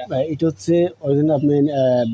এটা? হচ্ছে অরিজিনাল আপনি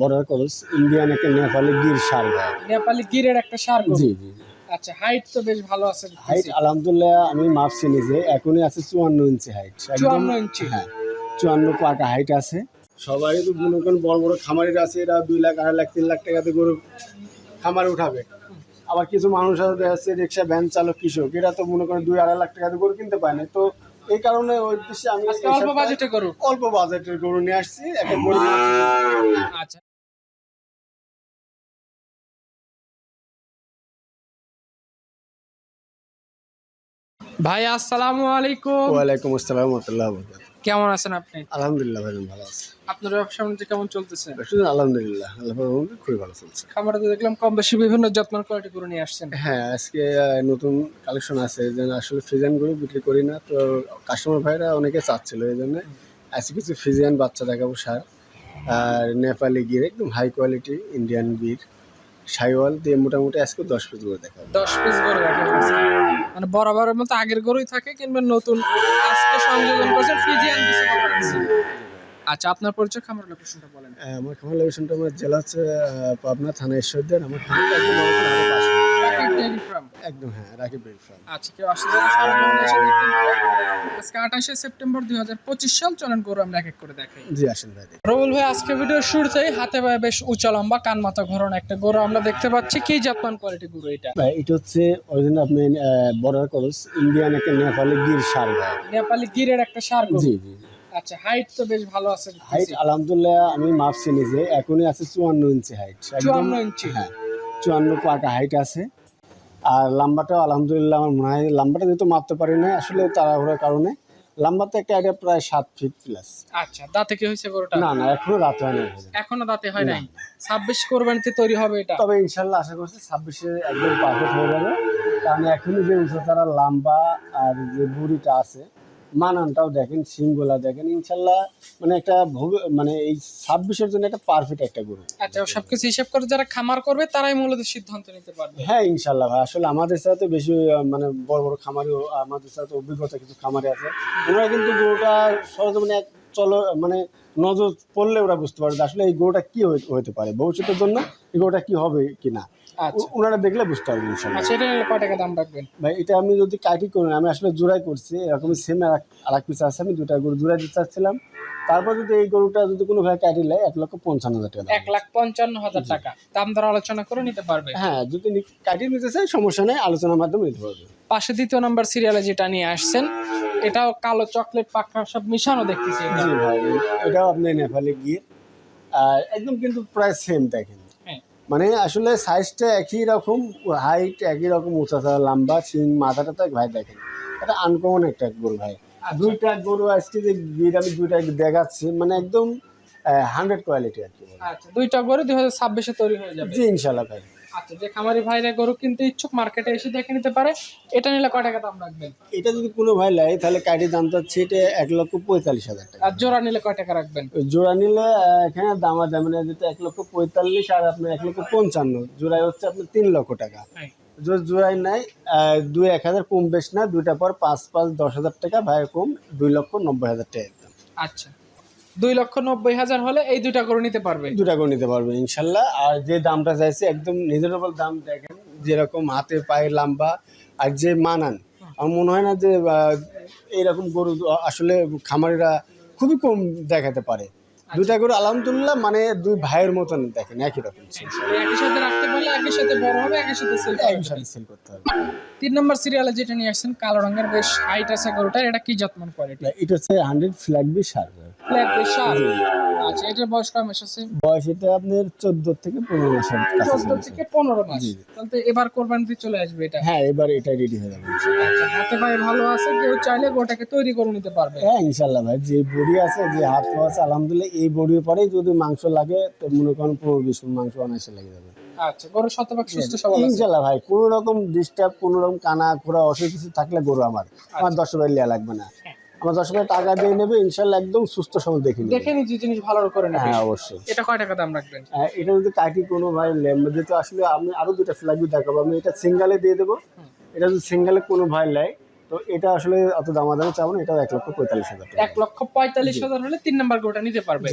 বর্ডার ক্রস ইন্ডিয়ান একটা নেপালি গির সার নেপালি গিরের একটা সার জি জি। আচ্ছা হাইট তো বেশ ভালো আছে হাইট আলহামদুলিল্লাহ আমি মাপছি নিজে এখনই আছে চুয়ান্ন ইঞ্চি হাইট চুয়ান্ন ইঞ্চি? হ্যাঁ চুয়ান্ন পাকা হাইট আছে। সবাই তো মনে করেন বড় বড় খামারিরা আছে এরা দুই লাখ আড়াই লাখ তিন লাখ টাকাতে গরু খামারে উঠাবে। আবার কিছু মানুষ আছে আছে রিক্সা ভ্যান চালক কৃষক এরা তো মনে করেন দুই আড়াই লাখ টাকাতে গরু কিনতে পায় না তো এই কারণে ওই উদ্দেশ্যে আমি অল্প বাজেটে গরু? অল্প বাজেটের গরু নিয়ে আসছি আচ্ছা। ভাই আসসালামু আলাইকুম। ওয়ালাইকুম আসসালাম রহমতুল্লাহ কেমন আছেন আপনি? আলহামদুলিল্লাহ ভাই ভালো আছে। আপনার ব্যবসা বাণিজ্য কেমন চলতেছে? আলহামদুলিল্লাহ আল্লাহ খুবই ভালো চলছে। খামারে তো দেখলাম কম বেশি বিভিন্ন যত্ন কোয়ালিটি করে নিয়ে আসছেন। হ্যাঁ আজকে নতুন কালেকশন আছে যেন আসলে ফিজিয়ান গরু বিক্রি করি না তো কাস্টমার ভাইরা অনেকে চাচ্ছিল এই জন্য আজকে কিছু ফিজিয়ান বাচ্চা দেখাবো সার। আর নেপালি গির একদম high quality Indian Gir Sahiwal দিয়ে মোটামুটি আজকে দশ পিস করে দেখা দশ পিস গরু দেখা মানে বরাবরের মতো আগের গরুই থাকে কিংবা নতুন। আজকে সংযোজন করছেন ফিজিয়ান গরু। আচ্ছা আপনার পরিচয় খামার লোকেশনটা বলেন। আমার খামার লোকেশনটা আমার জেলা হচ্ছে পাবনা থানা ঈশ্বরদের আমার খামারটা রাকিব ফার্ম একদম হ্যাঁ রাকিব বেল ফার্ম আচ্ছা কেউ আসলে সরঞ্জাম এসে দেখতে পারে। আজকে আঠাশে সেপ্টেম্বর দুই হাজার পঁচিশ সাল চলেন গরু আমরা এক এক করে দেখাই। জি আসেন ভাই রবুল ভাই আজকে ভিডিও শুরুতেই হাতে পায়ে বেশ উঁচা লম্বা কান মাথা ঘরন একটা গরু আমরা দেখতে পাচ্ছি। কি জাতমান কোয়ালিটি গরু এটা? ভাই এটা হচ্ছে অরিজিনাল আপনি বর্ডার ক্রস ইন্ডিয়ান একটা নেপালি গির সার ভাই। নেপালি গিরের একটা সার জি জি আচ্ছা হাইট তো বেশ ভালো আছে হাইট আলহামদুলিল্লাহ আমি মাপছি নিজে। এখনই আছে চুয়ান্ন ইঞ্চি হাইট চুয়ান্ন ইঞ্চি। হ্যাঁ চুয়ান্ন পাকা হাইট আছে। আর লাম্বাটাও আলহামদুলিল্লাহ আমার মনে হয় লাম্বাটা যেহেতু মাপতে পারি না আসলে তাড়াহুড়ার কারণে লাম্বাতে একটা আইডিয়া প্রায় সাত ফিট প্লাস আচ্ছা দাঁতে কি হয়েছে গরুটা? না না এখনও দাঁত হয় না এখনও দাঁতে হয় নাই? ছাব্বিশ কোরবানিতে তৈরি হবে এটা? তবে ইনশাল্লাহ আশা করছি ছাব্বিশে একদম পারফেক্ট হয়ে যাবে। কারণ এখনই যে উঁচুতারা লাম্বা আর যে বুড়িটা আছে মানানটাও দেখেন সিংগুলা দেখেন ইনশাল্লাহ মানে একটা মানে এই ছাব্বিশের জন্য একটা পারফেক্ট একটা গরু। আচ্ছা সবকিছু হিসাব করে যারা খামার করবে তারাই মূলত সিদ্ধান্ত নিতে পারবে। হ্যাঁ ইনশাল্লাহ ভাই। আসলে আমাদের সাথে বেশি মানে বড় বড় খামারি আমাদের সাথে অভিজ্ঞতা কিছু খামারি আছে। ওনারা কিন্তু গরুটা সহজে মানে এক চলো মানে নজর পড়লে ওরা বুঝতে পারবে আসলে এই গরুটা কি হতে পারে ভবিষ্যতের জন্য এই গরুটা কি হবে কি না আচ্ছা ওনারা দেখলে বুঝতে পারবে আচ্ছা এটা কয় টাকা দাম রাখবেন? ভাই এটা আমি যদি কাটি করি আমি আসলে জোড়াই করছি এরকম সেম আর এক পিস আছে আমি দুটা গরু জোড়াই দিতে চাচ্ছিলাম। তারপর যদি এই গরুটা যদি কোনো ভাই কাটি নেয় এক লক্ষ পঞ্চান্ন হাজার টাকা। এক লাখ পঞ্চান্ন হাজার টাকা। দাম দর আলোচনা করে নিতে পারবে। হ্যাঁ যদি কাটিয়ে নিতে চাই সমস্যা নেই আলোচনার মাধ্যমে নিতে পারবে। পাশে দ্বিতীয় নাম্বার সিরিয়ালে যেটা নিয়ে আসছেন এটাও কালো চকলেট পাখা সব মিশানো দেখতেছি জি ভাই এটাও আপনি নেপালে গিয়ে আর একদম কিন্তু প্রায় সেম দেখেন। হ্যাঁ। মানে আসলে সাইজটা একই রকম হাইট একই রকম উঁচা লম্বা সিং মাথাটা তো ভাই দেখেন এটা আনকমন একটা গরু ভাই। আচ্ছা। দুইটা গরু আজকে যে গির আমি দুইটা দেখাচ্ছি মানে একদম হান্ড্রেড কোয়ালিটি আর কি। আচ্ছা দুইটা গরু দুই হাজার ছাব্বিশে তৈরি হয়ে যাবে। জি ইনশাল্লাহ ভাই। আচ্ছা যে খামারি ভাইরা গরু কিনতে ইচ্ছুক মার্কেটে এসে দেখে নিতে পারে এটা নিলে কয় টাকা দাম রাখবেন? এটা যদি কোনো ভাই লাই তাহলে কাঠি দাম চাচ্ছে এটা এক লক্ষ পঁয়তাল্লিশ হাজার টাকা। আর জোড়া নিলে কয় টাকা রাখবেন? জোড়া নিলে এখানে দামা দাম মানে যেটা এক লক্ষ পঁয়তাল্লিশ আর আপনার এক লক্ষ পঞ্চান্ন। জোড়ায় হচ্ছে আপনার তিন লক্ষ টাকা। হ্যাঁ। জোড়ায় নাই দুই এক হাজার কম বেশ না দুইটা পর পাঁচ পাঁচ দশ হাজার টাকা ভাই কম দুই লক্ষ নব্বই হাজার টাকা। আচ্ছা। দুই লক্ষ নব্বই হাজার হলে এই দুইটা গরু নিতে পারবে। দুটা করে নিতে পারবে ইনশাল্লাহ। আর যে দামটা চাইছে একদম রিজনেবল দাম দেখেন যেরকম হাতে পায়ে লম্বা আর যে মানান। আমার মনে হয় না যে এইরকম গরু আসলে খামারিরা খুবই কম দেখাতে পারে। দুটা গরু আলহামদুলিল্লাহ মানে দুই ভাইয়ের মতন দেখেন একই রকম একই সাথে রাখতে পারলে একই সাথে বড় হবে একই সাথে সেল একই সাথে সেল করতে হবে। তিন নম্বর সিরিয়ালে যেটা নিয়ে আসছেন কালো রঙের বেশ হাইট আছে গরুটা এটা কি যত্ন করে এটা হচ্ছে হান্ড্রেড ফ্ল্যাগ বি সার ফ্ল্যাট আচ্ছা এটার বয়স কয় মাস আছে? বয়স এটা আপনার চোদ্দ থেকে পনেরো মাসের কাছে থেকে পনেরো মাস। তাহলে এবার কোরবানিতে চলে আসবে এটা। হ্যাঁ এবার এটা রেডি হয়ে যাবে আচ্ছা হাতে পায়ে ভালো আছে কেউ চাইলে গোটাকে তৈরি করে নিতে পারবে। হ্যাঁ ইনশাল্লাহ ভাই যে বড়ি আছে যে হাত পা আছে আলহামদুলিল্লাহ এই বড়ির পরেই যদি মাংস লাগে তো মনে করেন পনেরো বিশ মণ মাংস অনায়াসে লেগে যাবে। আচ্ছা গরু শতভাগ সুস্থ সবল আছে। ইনশাল্লাহ ভাই কোনো রকম ডিস্টার্ব কোনো রকম কানা খোরা অসুখ কিছু থাকলে গরু আমার। আমার দশ রুপায় লিয়া লাগবে না। আমার দশ রুপায় টাকা দিয়ে নেবে ইনশাল্লাহ একদম সুস্থ সবল দেখে নেবে। দেখে নি যে জিনিস ভালো করে নেবে। হ্যাঁ অবশ্যই। এটা কয় টাকা দাম রাখবেন? হ্যাঁ, এটা যদি কাটি কোনো ভাই লেম্বা যেহেতু আসলে আমি আরও দুটো ফ্ল্যাগি দেখাবো আমি এটা সিঙ্গালে দিয়ে দেবো। এটা যদি সিঙ্গালে কোনো ভাই নেয় তো তো এটা আসলে অত দামাদামি চাবো না এটা এক লক্ষ পঁয়তাল্লিশ হাজার এক লক্ষ পঁয়তাল্লিশ হাজার হলে তিন নাম্বার গরুটা নিতে পারবে।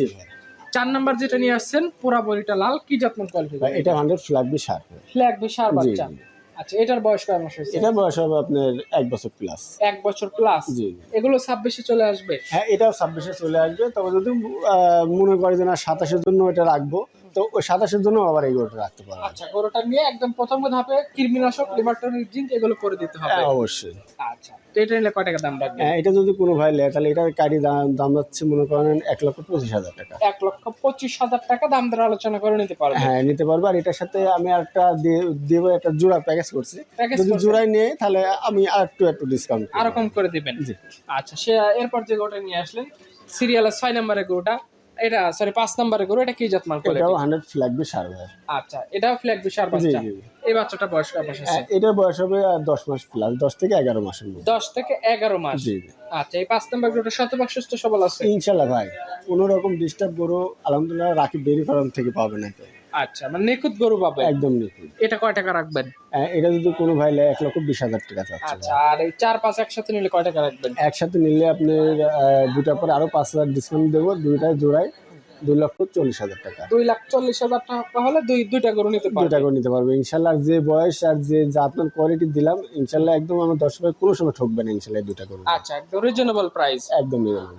চার নাম্বার যেটা নিয়ে আসছেন পুরা বড়িটা লাল কি যত্ন কোয়ালিটি এটা হান্ড্রেড ফ্ল্যাগ বি সার। ফ্ল্যাগ বিশাল জি, বাচ্চা। আচ্ছা এটার বয়স কয় মাস হয়েছে? এটা বয়স হবে আপনার এক বছর প্লাস এক বছর প্লাস জি এগুলো ছাব্বিশে চলে আসবে? হ্যাঁ এটাও ছাব্বিশে চলে আসবে। তবে যদি মনে করে যে না সাতাশের জন্য এটা রাখব তো ওই সাতাশের জন্য আবার এই গরুটা রাখতে পারব। আচ্ছা গরুটা নিয়ে একদম প্রথম ধাপে কৃমিনাশক লিভারটনিক জিঙ্ক এগুলো করে দিতে হবে। হ্যাঁ অবশ্যই। আচ্ছা তো এটা নিলে কয় টাকা দাম রাখবে হ্যাঁ এটা যদি কোনো ভাই নেয় তাহলে কারি দাম যাচ্ছে মনে করেন এক লক্ষ পঁচিশ হাজার টাকা। এক লক্ষ পঁচিশ হাজার টাকা দাম আলোচনা করে নিতে পারবে হ্যাঁ নিতে পারব। আর এটার সাথে আমি একটা দিয়ে- দেবো একটা জোড়া প্যাকেজ করছি। যদি? জোড়াই তাহলে আমি আর একটু একটু ডিসকাউন্ট আরও কম করে দিবেন। আচ্ছা সে এরপর যে গরুটা নিয়ে আসলেন সিরিয়ালের ছয় নম্বরের গরুটা এটা সরি পাঁচ নাম্বার গরু এটা কি জাতমান করে এটাও হান্ড্রেড ফ্ল্যাগ বি সার আচ্ছা এটাও ফ্ল্যাগ বি সার বাচ্চা? এই বাচ্চাটা বয়স কত মাস আছে? এটার বয়স হবে আর দশ মাস প্লাস দশ থেকে এগারো মাসের মধ্যে। দশ থেকে এগারো মাস? জি আচ্ছা এই পাঁচ নাম্বার গরুটা শতভাগ সুস্থ সবল আছে? ইনশাআল্লাহ ভাই কোনো রকম ডিস্টার্ব গরু আলহামদুলিল্লাহ রাকিব ডেরি ফার্ম থেকে পাবে না। আচ্ছা মানে নিখুঁত গরু পাবে একদম নিখুঁত। এটা কয় টাকা রাখবেন? হ্যাঁ, এটা যদি কোনো ভাই এক লক্ষ বিশ হাজার টাকা আচ্ছা আর এই চার পাঁচ একসাথে নিলে কয় টাকা রাখবেন? একসাথে নিলে আপনার আহ, দুটার পরে আরও পাঁচ হাজার ডিসকাউন্ট দেবো দুইটায় জোড়ায় দুই লক্ষ চল্লিশ হাজার টাকা। দুই লাখ চল্লিশ হাজার টাকা হলে দুই দুইটা গরু নিতে পারবে দুইটা করে নিতে পারবে। ইনশাল্লাহ যে বয়স আর যে জাতমান কোয়ালিটি দিলাম ইনশাল্লাহ একদম আমার দশ ভাই কোনো সময় ঠকবে না ইনশাল্লাহ দুটা করব আচ্ছা একদম রিজনেবল প্রাইস একদম নিরাপদ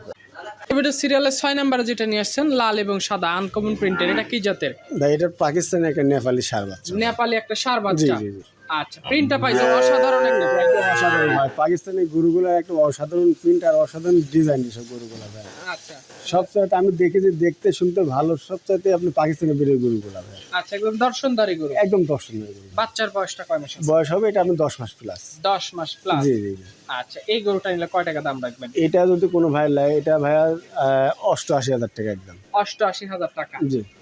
এবারে সিরিয়ালের ছয় নাম্বারে যেটা নিয়ে আসছেন লাল এবং সাদা আনকমন প্রিন্টের এটা কি জাতের? ভাই এটা পাকিস্তানি একটা নেপালি সার বাচ্চা। নেপালি একটা সার বাচ্চা। জি জি। আচ্ছা প্রিন্টটা পাইছে অসাধারণ একটা print। অসাধারণ ভাই পাকিস্তানি গরুগুলো একটা অসাধারণ প্রিন্ট আর অসাধারণ ডিজাইন সব গরুগুলো ভাই। আচ্ছা। সবচাইতে আমি দেখেছি দেখতে শুনতে ভালো সবচাইতে আপনি পাকিস্তানি বেরিয়ে গরুগুলো ভাই। আচ্ছা একদম দর্শনদারি গরু। একদম দর্শনীয় গরু। বাচ্চার বয়সটা কয় মাস বয়স হবে এটা আমি দশ মাস প্লাস দশ মাস প্লাস জি জি আচ্ছা এই গরুটা নিলে কয় টাকা দাম রাখবেন? এটা যদি কোনো ভাই নেয় এটা ভাইয়া অষ্টআশি হাজার টাকা একদম। অষ্টআশি হাজার টাকা।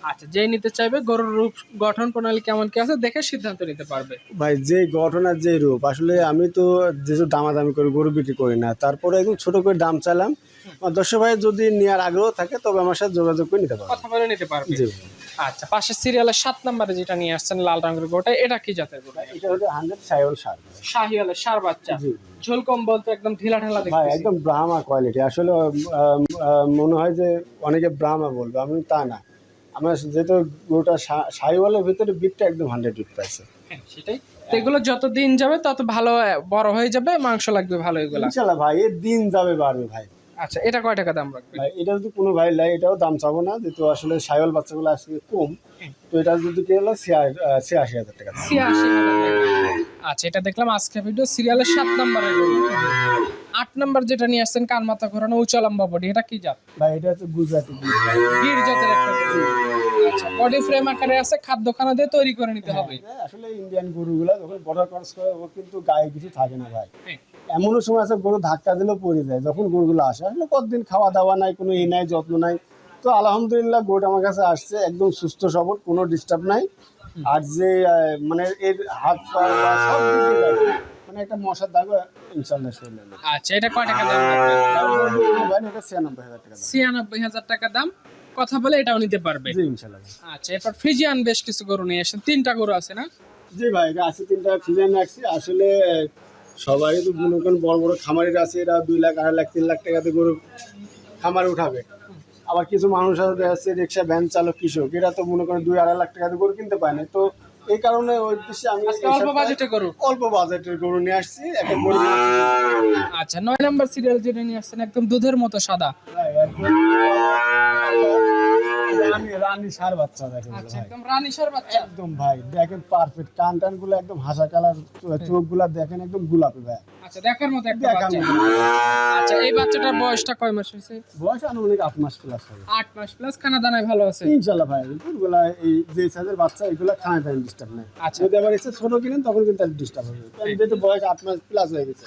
আচ্ছা যে নিতে চাইবে গরুর রূপ গঠন প্রণালী কেমন কি আছে দেখে সিদ্ধান্ত নিতে পারবে। ভাই যে গঠন আর যে রূপ আসলে আমি তো যেহেতু দামাদামি করে গরু বিক্রি করি না তারপরে একদম ছোট করে দাম চাইলাম। দর্শক ভাই যদি নেওয়ার আগ্রহ থাকে তবে আমার সাথে যোগাযোগ করে নিতে পারবে। কথা বলে নিতে পারবে। আচ্ছা পাশের সিরিয়ালের সাত নম্বরে যেটা নিয়ে আসছেন লাল রঙের গোটা এটা কি জাতের গোটা? এটা হচ্ছে হান্ড্রেড সাইওয়াল সার। শাহিওয়ালের সার বাচ্চা। জি ঝোল কম বলতে একদম ঢিলা ঢালা ভাই একদম ব্রাহ্মা কোয়ালিটি আসলে মনে হয় যে অনেকে ব্রাহ্মা বলবে আমি তা না। আমার যেহেতু গরুটা সাইওয়ালের ভিতরে বিটটা একদম হান্ড্রেড বিট পাইছে। হ্যাঁ, সেটাই। এগুলো যত দিন যাবে তত ভালো বড় হয়ে যাবে মাংস লাগবে ভালো এগুলা। ইনশাল্লাহ ভাই এর দিন যাবে বাড়বে ভাই। আচ্ছা এটা কয় টাকা দাম রাখবে ভাই এটা যদি কোনো ভাই লাই এটাও দাম চাবো না যেহেতু আসলে সাইওয়াল বাচ্চাগুলো আসবে কম তো এটা যদি কে হলো ছিয়াশি হাজার টাকা। ছিয়াশি। আচ্ছা এটা দেখলাম আজকে ভিডিও সিরিয়ালের সাত নম্বরের আট নম্বর যেটা নিয়ে আসছেন কান মাথা ঘোরানো উঁচা লম্বা বডি এটা কি জাত ভাই এটা হচ্ছে গুজরাটি গরু। জাতের একটা আচ্ছা বডি ফ্রেম আকারে আছে খাদ্যখানা দিয়ে তৈরি করে নিতে হবে হ্যাঁ, আসলে ইন্ডিয়ান গরুগুলা যখন বর্ডার ক্রস করে ও কিন্তু গায়ে কিছু থাকে না ভাই হ্যাঁ। এমনও সময় আছে গরু ধাক্কা দিলেও পড়ে যায় যখন গরুগুলো আসে। আসলে কতদিন খাওয়া দাওয়া নাই কোনো ই নাই যত্ন নাই। তো আলহামদুলিল্লাহ গরুটা আমার কাছে আসছে একদম সুস্থ সবল কোনো ডিস্টার্ব নাই। আর যে মানে এর হাত পা সব মানে একটা মশার দাগও ইনশাল্লাহ আচ্ছা এটা কয় টাকা দাম? এটা ছিয়ানব্বই হাজার টাকা ছিয়ানব্বই হাজার টাকা দাম। কথা বলে এটাও নিতে পারবে। জি ইনশাল্লাহ আচ্ছা এরপর ফ্রিজিয়ান বেশ কিছু গরু নিয়ে আসেন। তিনটা গরু আছে না? জি ভাই আছে তিনটা রাখছি। আসলে সবাই তো মনে করেন বড় বড় খামারের আছে এরা দুই লাখ আড়াই লাখ তিন লাখ টাকাতে গরু খামারে উঠাবে। আবার কিছু মানুষ আছে আছে রিক্সা ভ্যান চালক কৃষক এরা তো মনে করেন দুই আড়াই লাখ টাকাতে গরু কিনতে পায় না। তো এই কারণে ওই উদ্দেশ্যে আমি অল্প বাজেটে গরু? অল্প বাজেটের গরু নিয়ে আসছি একটা গরু আচ্ছা নয় নম্বর সিরিয়াল যেটা নিয়ে আসছেন একদম দুধের মতো সাদা। একদম। রানী রানী সার বাচ্চা দেখেন আচ্ছা ভাই। একদম বাচ্চা। একদম ভাই দেখেন পারফেক্ট কান টানগুলো একদম হাসা কালার চোখগুলা দেখেন একদম গোলাপি ভাই। আচ্ছা দেখার মতো একটা বাচ্চা। আচ্ছা এই বাচ্চাটার বয়সটা কয় মাস হয়েছে? বয়স আনুমানিক আট মাস প্লাস হবে। আট মাস প্লাস খানা দানায় ভালো আছে? ইনশাল্লাহ ভাই এগুলা এই যে সাইজের বাচ্চা এগুলা খানা টাইম ডিস্টার্ব নেই। আচ্ছা। যদি আবার এসে ছোট কিনেন তখন কিন্তু ডিস্টার্ব হবে। কারণ যেহেতু বয়স আট মাস প্লাস হয়ে গেছে।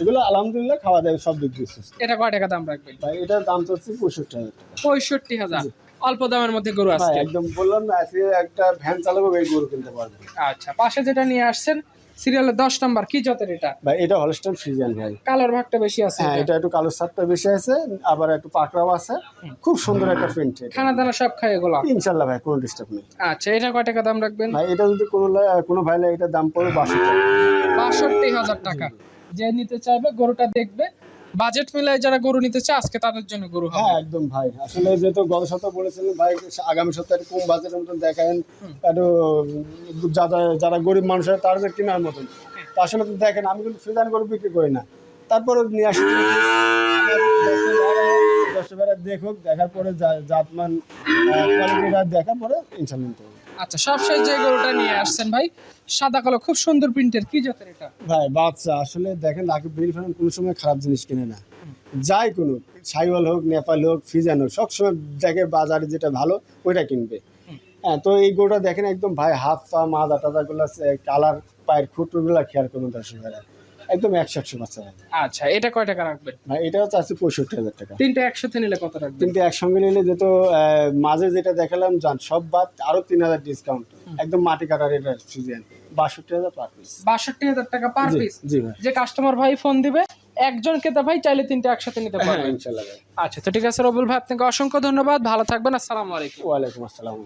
এগুলো আলহামদুলিল্লাহ খাওয়া দাওয়া সব দিক দিয়ে এটা কয় টাকা দাম রাখবেন? ভাই এটার দাম তো হচ্ছে পঁয়ষট্টি হাজার পঁয়ষট্টি হাজার। অল্প দামের মধ্যে গরু আছে একদম বললাম না আজকে একটা ভ্যান চালাবো এই গরু কিনতে পারবে। আচ্ছা পাশে যেটা নিয়ে আসছেন সিরিয়ালের দশ নাম্বার কি জাতের এটা? ভাই এটা হলস্টাইন ফ্রিজিয়ান ভাই। কালার ভাগটা বেশি আছে হ্যাঁ এটা। এটা একটু কালো বেশি আছে আবার একটু পাকড়াও আছে। খুব সুন্দর একটা প্রিন্ট খানা দানা সব খায় এগুলো? ইনশাল্লাহ ভাই কোনো ডিস্টার্ব নেই। আচ্ছা এটা কয় টাকা দাম রাখবেন? ভাই এটা যদি কোনো কোনো ভাই এটার দাম পড়বে বাষট্টি। বাষট্টি হাজার টাকা। যে নিতে চাইবে গরুটা দেখবে বাজেট মিলায় যারা গরু নিতে চায় আজকে তাদের জন্য গরু হবে। হ্যাঁ একদম ভাই। আসলে যেহেতু গত সপ্তাহে বলেছিলেন ভাই আগামী সপ্তাহে কম বাজেটের মতন দেখেন। একটু যারা যারা গরিব মানুষ হয় তাদের কেনার মতন। তা আসলে তো দেখেন আমি কিন্তু ফ্রিজান গরু বিক্রি করি না। তারপরে নিয়ে আসি। দশ বেলা দেখুক দেখার পরে জাতমান কোয়ালিটিটা দেখার পরে ইনশাল্লাহ। আচ্ছা সবশেষ যে গরুটা নিয়ে আসছেন ভাই, সাদা কালো, খুব সুন্দর প্রিন্টের, কি জাতের এটা? ভাই, বাচ্চা, আসলে দেখেন লাকি বিল ফেরান কোনো সময় খারাপ জিনিস কিনে না। যাই কোনো সাইওয়াল হোক, নেপাল হোক, ফিজান হোক, সবসময় দেখে বাজারে যেটা ভালো, ওইটা কিনবে। হ্যাঁ তো এই গরুটা দেখেন একদম, ভাই, হাত পা মাজা টাজাগুলো কালার, পায়ের খুঁটুগুলো খেয়াল করুন দর্শক ভাইরা একদম একশো একশো বাচ্চা আচ্ছা এটা কয় টাকা রাখবেন? ভাই এটা হচ্ছে আছে পঁয়ষট্টি হাজার টাকা। তিনটা একসাথে নিলে কত রাখবেন? কিন্তু একসঙ্গে নিলে যেহেতু আহ, মাঝে যেটা দেখালাম যান সব বাদ আরও তিন হাজার ডিসকাউন্ট একদম মাটি কাটার এটা সিজন বাষট্টি হাজার পার পিস বাষট্টি হাজার টাকা পার পিস জি ভাই। যে কাস্টমার ভাই ফোন দিবে একজন ক্রেতা ভাই চাইলে তিনটা একসাথে নিতে হ্যাঁ পারবেন। ইনশাল্লাহ ভাই। আচ্ছা তো ঠিক আছে রবুল ভাই আপনাকে অসংখ্য ধন্যবাদ ভালো থাকবেন আসসালামু আলাইকুম। ওয়ালাইকুম আসসালাম।